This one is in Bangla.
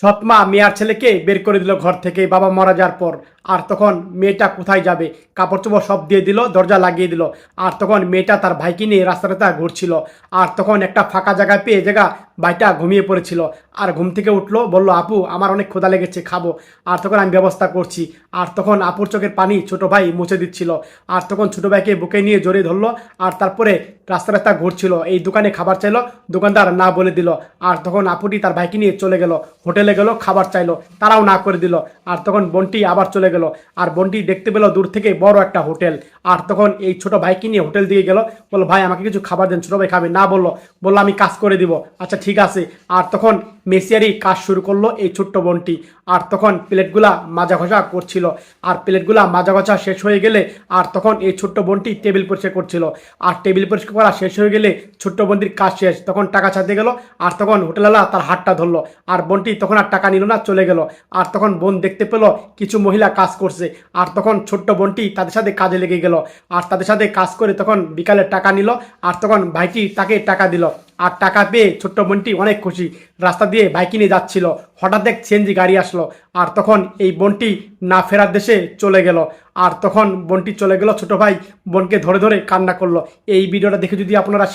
সৎমা মেয়ার ছেলেকে বের করে দিল ঘর থেকে, বাবা মারা যাওয়ার পর। আর তখন মেয়েটা কোথায় যাবে? কাপড় চোপড় সব দিয়ে দিল, দরজা লাগিয়ে দিল। আর তখন মেয়েটা তার ভাইকে নিয়ে রাস্তা রাস্তা ঘুরছিল। আর তখন একটা ফাঁকা জায়গা পেয়ে জায়গা ভাইটা ঘুমিয়ে পড়েছিল। আর ঘুম থেকে উঠল, বলল, আপু, আমার অনেক ক্ষুধা লেগেছে, খাব। আর তখন আমি ব্যবস্থা করছি। আর তখন আপুর চোখের পানি ছোট ভাই মুছে দিচ্ছিল। আর তখন ছোট ভাইকে বুকে নিয়ে জড়িয়ে ধরলো। আর তারপরে রাস্তা রাস্তা ঘুরছিল। এই দোকানে খাবার চাইলো, দোকানদার না বলে দিল। আর তখন আপুটি তার ভাইকে নিয়ে চলে গেল, হোটেলে গেল, খাবার চাইলো, তারাও না করে দিল। আর তখন বন্টি আবার চলে গেল। আর বন্টি দেখতে পেল দূর থেকে বড় একটা হোটেল। আর তখন এই ছোট ভাইকে নিয়ে হোটেল দিয়ে গেল। বলল, ভাই, আমাকে কিছু খাবার দেন, ছোট ভাই খাবে। না বলল। বলল, আমি কাজ করে দিব। আচ্ছা ঠিক আছে। আর তখন মেসিয়ারি কাজ শুরু করল এই ছোট্ট বোনটি। আর তখন প্লেটগুলা মাজা ঘষা করছিল। আর প্লেটগুলা মাজা ঘষা শেষ হয়ে গেলে আর তখন এই ছোট্ট বোনটি টেবিল পরিষ্কার করছিল। আর টেবিল পরিষ্কার করা শেষ হয়ে গেলে ছোট্ট বোনটির কাজ শেষ। তখন টাকা ছাড়তে গেল। আর তখন হোটেলওয়ালা তার হাতটা ধরলো। আর বোনটি তখন আর টাকা নিল না, চলে গেল। আর তখন বোন দেখতে পেল কিছু মহিলা কাজ করছে। আর তখন ছোট্ট বোনটি তাদের সাথে কাজে লেগে গেল। আর তাদের সাথে কাজ করে তখন বিকালে টাকা নিল। আর তখন ভাইটি তাকে টাকা দিল। আর টাকা পেয়ে ছোট্ট বোনটি অনেক খুশি। রাস্তা দিয়ে বাইকে নিয়ে যাচ্ছিল। হঠাৎ এক সিএনজি গাড়ি আসলো। আর তখন এই বোনটি না ফেরার দেশে চলে গেল। আর তখন বোনটি চলে গেল ছোট ভাই বোনকে ধরে ধরে কান্না করল। এই ভিডিওটা দেখে যদি আপনারা